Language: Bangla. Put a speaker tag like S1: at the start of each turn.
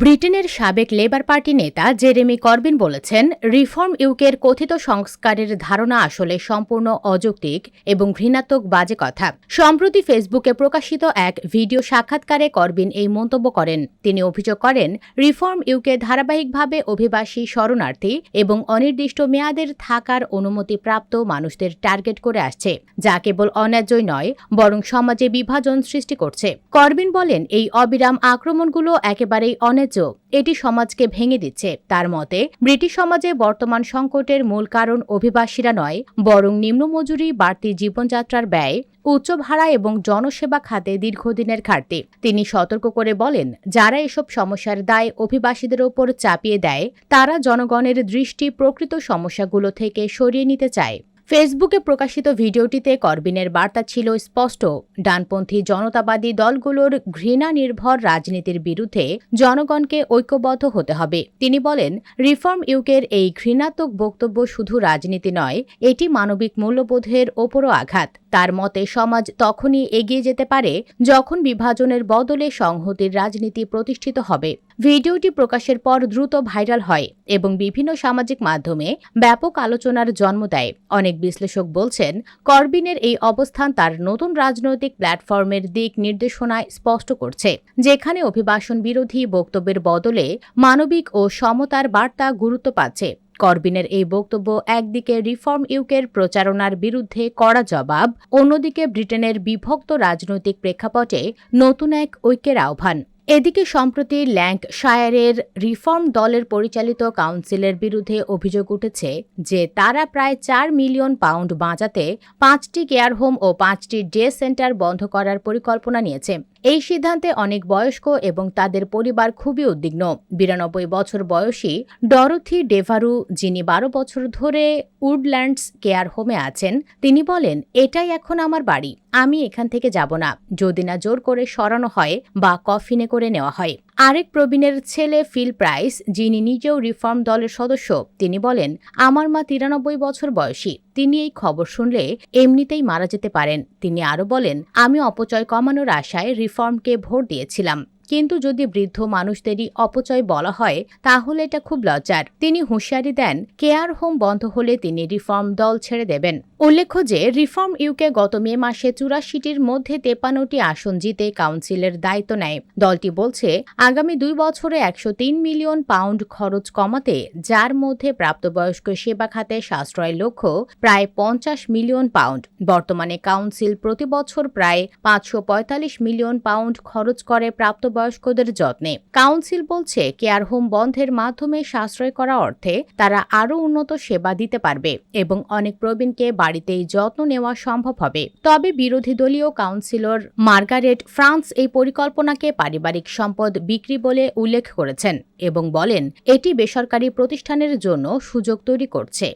S1: ব্রিটেনের সাবেক লেবার পার্টি নেতা জেরেমি করবিন বলেছেন, রিফর্ম ইউকের কথিত সংস্কারের ধারণা আসলে সম্পূর্ণ অযৌক্তিক এবং ঘৃণাত্মক বাজে কথা। সম্প্রতি ফেসবুকে প্রকাশিত এক ভিডিও সাক্ষাৎকারে করবিন এই মন্তব্য করেন। তিনি অভিযোগ করেন, রিফর্ম ইউকে ধারাবাহিকভাবে অভিবাসী, শরণার্থী এবং অনির্দিষ্ট মেয়াদের থাকার অনুমতিপ্রাপ্ত মানুষদের টার্গেট করে আসছে, যা কেবল অন্যায্যই নয়, বরং সমাজে বিভাজন সৃষ্টি করছে। করবিন বলেন, এই অবিরাম আক্রমণগুলো একেবারেই অন্যায্য এটি সমাজকে ভেঙে দিচ্ছে। তার মতে, ব্রিটিশ সমাজে বর্তমান সংকটের মূল কারণ অভিবাসীরা নয়, বরং নিম্নমজুরি বাড়তি জীবনযাত্রার ব্যয়, উচ্চ ভাড়া এবং জনসেবা খাতে দীর্ঘদিনের ঘাটতি। তিনি সতর্ক করে বলেন, যারা এসব সমস্যার দায় অভিবাসীদের ওপর চাপিয়ে দেয়, তারা জনগণের দৃষ্টি প্রকৃত সমস্যাগুলো থেকে সরিয়ে নিতে চায়। ফেসবুকে প্রকাশিত ভিডিওটিতে করবিনের বার্তা ছিল স্পষ্ট। ডানপন্থী জনতাবাদী দলগুলোর ঘৃণা নির্ভর রাজনীতির বিরুদ্ধে জনগণকে ঐক্যবদ্ধ হতে হবে। তিনি বলেন, রিফর্ম ইউকের এই ঘৃণাত্মক বক্তব্য শুধু রাজনীতি নয়, এটি মানবিক মূল্যবোধের ওপরও আঘাত। তার মতে সমাজ তখনই এগিয়ে যেতে পারে যখন বিভাজনের বদলে সংহতির রাজনীতি প্রতিষ্ঠিত হবে। ভিডিওটি প্রকাশের পর দ্রুত ভাইরাল হয় এবং বিভিন্ন সামাজিক মাধ্যমে ব্যাপক আলোচনার জন্ম দেয়। অনেক বিশ্লেষক বলছেন, করবিনের এই অবস্থান তার নতুন রাজনৈতিক প্ল্যাটফর্মের দিক নির্দেশনায় স্পষ্ট করছে, যেখানে অভিবাসন বিরোধী বক্তব্যের বদলে মানবিক ও সমতার বার্তা গুরুত্ব পাচ্ছে। করবিনের এই বক্তব্য একদিকে রিফর্ম ইউকের প্রচারণার বিরুদ্ধে কড়া জবাব, অন্যদিকে ব্রিটেনের বিভক্ত রাজনৈতিক প্রেক্ষাপটে নতুন এক ঐক্যের আহ্বান। এদিকে সম্প্রতি ল্যাঙ্কশায়ারের রিফর্ম দলের পরিচালিত কাউন্সিলের বিরুদ্ধে অভিযোগ উঠেছে যে তারা প্রায় চার মিলিয়ন পাউন্ড বাঁচাতে পাঁচটি কেয়ার হোম ও পাঁচটি ডে সেন্টার বন্ধ করার পরিকল্পনা নিয়েছে। এই সিদ্ধান্তে অনেক বয়স্ক এবং তাদের পরিবার খুবই উদ্বিগ্ন। বিরানব্বই বছর বয়সী ডরথি ডেভারু, যিনি বারো বছর ধরে উডল্যান্ডস কেয়ার হোমে আছেন, তিনি বলেন, এটাই এখন আমার বাড়ি। আমি এখান থেকে যাব না। যদি না জোর করে সরানো হয় বা কফিনে করে নেওয়া হয়। আরেক প্রবীণের ছেলে ফিল প্রাইস, যিনি নিজেও রিফর্ম দলের সদস্য, তিনি বলেন, আমার মা তিরানব্বই বছর বয়সী। তিনি এই খবর শুনলে এমনিতেই মারা যেতে পারেন। তিনি আরও বলেন, আমি অপচয় কমানোর আশায় রিফর্মকে ভোট দিয়েছিলাম। কিন্তু যদি বৃদ্ধ মানুষদেরই অপচয় বলা হয়, তাহলে এটা খুব লজ্জার। তিনি হুঁশিয়ারি দেন কেয়ার হোম বন্ধ হলে তিনি রিফর্ম দল ছেড়ে দেবেন। উল্লেখ্য যে, রিফর্ম ইউকে গত মে মাসে চুরাশিটির মধ্যে তেপান্নটি আসন জিতে কাউন্সিলের দায়িত্ব নেয়। দলটি বলছে, আগামী দুই বছরে একশো তিন মিলিয়ন পাউন্ড খরচ কমাতে, যার মধ্যে প্রাপ্তবয়স্ক সেবা খাতে সাশ্রয়ের লক্ষ্য, প্রায় পঞ্চাশ মিলিয়ন পাউন্ড। বর্তমানে কাউন্সিল প্রতি বছর প্রায় পাঁচশো পঁয়তাল্লিশ মিলিয়ন পাউন্ড খরচ করে প্রাপ্তবয়স্কদের যত্নে। কাউন্সিল বলছে, কেয়ার হোম বন্ধের মাধ্যমে সাশ্রয় করা অর্থে তারা আরও উন্নত সেবা দিতে পারবে এবং অনেক প্রবীণকে বাড়িতেই যত্ন নেওয়া সম্ভব হবে। তবে বিরোধী দলীয় কাউন্সিলর মার্গারেট ফ্রান্স এই পরিকল্পনাকে পারিবারিক সম্পদ বিক্রি বলে উল্লেখ করেছেন এবং বলেন, এটি বেসরকারি প্রতিষ্ঠানের জন্য সুযোগ তৈরি করছে।